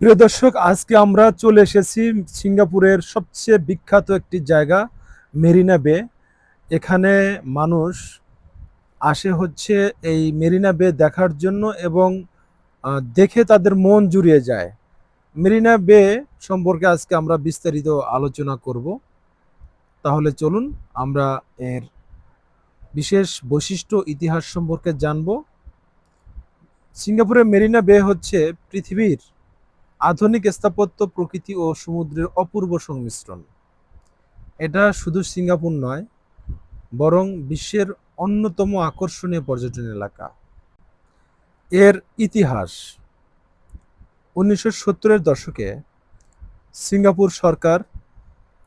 প্রিয় দর্শক, আজকে আমরা চলে এসেছি সিঙ্গাপুরের সবচেয়ে বিখ্যাত একটি জায়গা, মেরিনা বে। এখানে মানুষ আসে হচ্ছে এই মেরিনা বে দেখার জন্য এবং দেখে তাদের মন জুড়িয়ে যায়। মেরিনা বে সম্পর্কে আজকে আমরা বিস্তারিত আলোচনা করব। তাহলে চলুন, আমরা এর বিশেষ বৈশিষ্ট্য, ইতিহাস সম্পর্কে জানব। সিঙ্গাপুরের মেরিনা বে হচ্ছে পৃথিবীর আধুনিক স্থাপত্য, প্রকৃতি ও সমুদ্রের অপূর্ব সংমিশ্রণ। এটা শুধু সিঙ্গাপুর নয়, বরং বিশ্বের অন্যতম আকর্ষণীয় পর্যটন এলাকা। এর ইতিহাস। উনিশশো সত্তরের দশকে সিঙ্গাপুর সরকার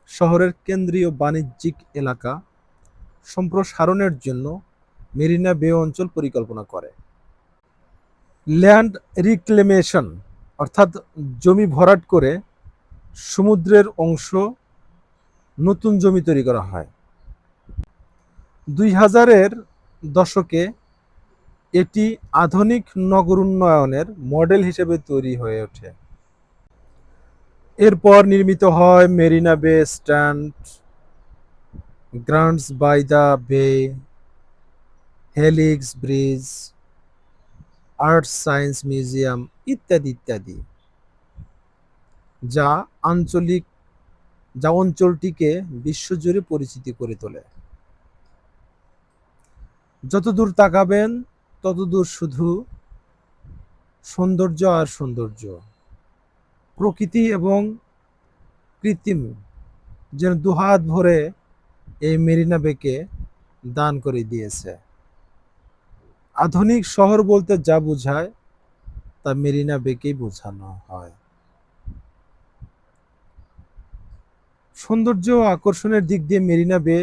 শহরের কেন্দ্রীয় বাণিজ্যিক এলাকা সম্প্রসারণের জন্য মেরিনা বে অঞ্চল পরিকল্পনা করে। ল্যান্ড রিক্লেমেশন অর্থাৎ জমি ভরাট করে সমুদ্রের অংশ নতুন জমি তৈরি করা হয়। দুই হাজারের দশকে এটি আধুনিক নগর উন্নয়নের মডেল হিসেবে তৈরি হয়ে ওঠে। এরপর নির্মিত হয় Marina Bay, sands, gardens by the bay, helix bridge art science museum ইত্যাদি ইত্যাদি। যা আঞ্চলিক, যা অঞ্চলটিকে বিশ্বজুড়ে পরিচিতি করে তোলে। যতদূর তাকাবেন, ততদূর শুধু সৌন্দর্য আর সৌন্দর্য। প্রকৃতি এবং কৃত্রিম যেন দুহাত ভরে এই মেরিনা বেকে দান করে দিয়েছে। আধুনিক শহর বলতে যা বোঝায় তা মেরিনা বেকেই বোঝানো হয়। সৌন্দর্য ও আকর্ষণের দিক দিয়ে মেরিনা বে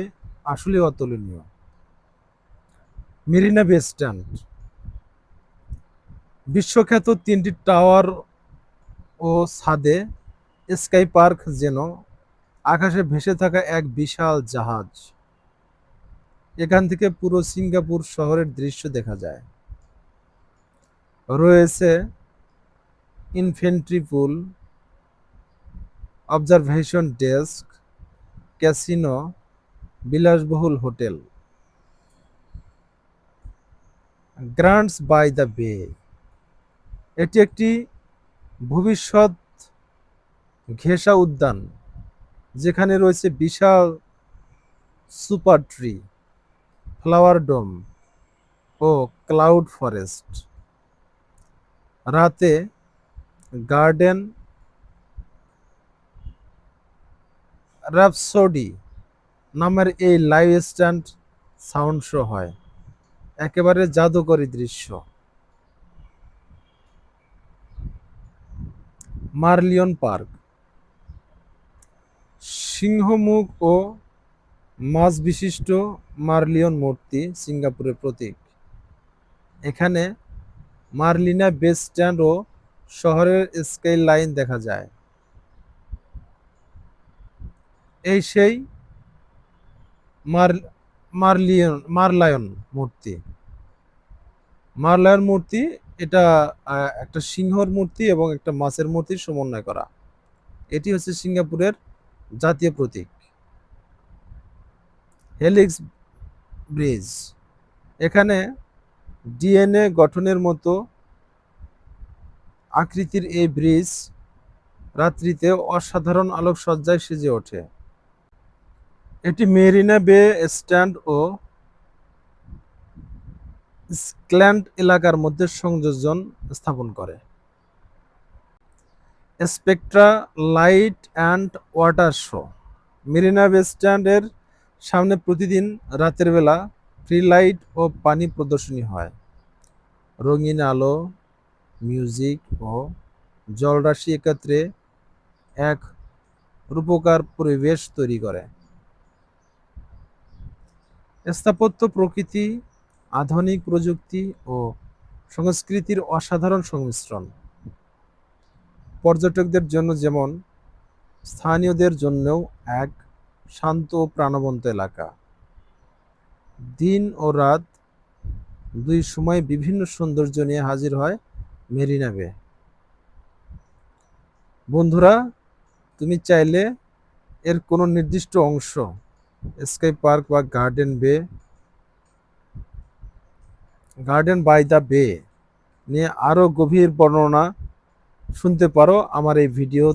আসলে অতুলনীয়। Marina Bay stand. বিশ্বখ্যাত তিনটি টাওয়ার ও ছাদে স্কাই পার্ক যেন আকাশে ভেসে থাকা এক বিশাল জাহাজ। এখান থেকে পুরো সিঙ্গাপুর শহরের দৃশ্য দেখা যায়। রয়েছে infinity pool observation deck casino বিলাসবহুল হোটেল। গ্রান্টস বাই দ্য বে এটি একটি ভবিষ্যৎ ঘেঁষা উদ্যান, যেখানে রয়েছে বিশাল সুপার ট্রি ফ্লাওয়ার ডোম ও ক্লাউড ফরেস্ট রাতে গার্ডেন র্যাপসোডি নামের এই লাইভ স্ট্যান্ড সাউন্ড শো হয়। একেবারে জাদুকরী দৃশ্য। মার্লিয়ন পার্ক। সিংহমুখ ও মাছ বিশিষ্ট মার্লিয়ন মূর্তি সিঙ্গাপুরের প্রতীক। এখানে মার্লিনা বেস স্ট্যান্ড ও শহরের স্কাই লাইন দেখা যায়। এই সেই মার, মার্লিয়ন, মার্লায়ন মূর্তি। মারলায়ন মূর্তি এটা একটা সিংহর মূর্তি এবং একটা মাছের মূর্তির সমন্বয় করা। এটি হচ্ছে সিঙ্গাপুরের জাতীয় প্রতীক। Helix bridge. এখানে ডিএনএ গঠনের মতো আকৃতির এই ব্রিজ রাত্রিতে অসাধারণ আলোকসজ্জায় সেজে ওঠে। এটি মেরিনা বে স্ট্যান্ড ও স্ক্ল্যান্ড এলাকার মধ্যে সংযোজন স্থাপন করে। Spectra light and water show. Marina Bay স্ট্যান্ডের সামনে প্রতিদিন রাতের বেলা ফ্রি লাইট ও পানি প্রদর্শনী হয়। রঙিন আলো মিউজিক ও জলরাশি একত্রে এক রূপকার পরিবেশ তৈরি করে। স্থাপত্য প্রকৃতি, আধুনিক প্রযুক্তি ও সংস্কৃতির অসাধারণ সংমিশ্রণ। পর্যটকদের জন্য যেমন, স্থানীয়দের জন্যও এক শান্ত ও প্রাণবন্ত এলাকা। দিন ও রাত দুই সময় বিভিন্ন সৌন্দর্য নিয়ে হাজির হয় মেরিনা বে। বন্ধুরা, তুমি চাইলে এর কোনো নির্দিষ্ট অংশ, স্কাই পার্ক বা garden bay, garden by the bay নিয়ে আরও গভীর বর্ণনা শুনতে পারো আমার এই ভিডিও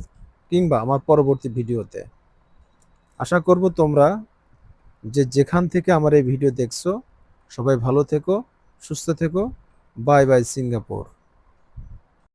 কিংবা আমার পরবর্তী ভিডিওতে। আশা করব তোমরা যে যেখান থেকে আমার এই ভিডিও দেখছ, সবাই ভালো থেকো। সুস্থ থেকো। Bye bye Singapore.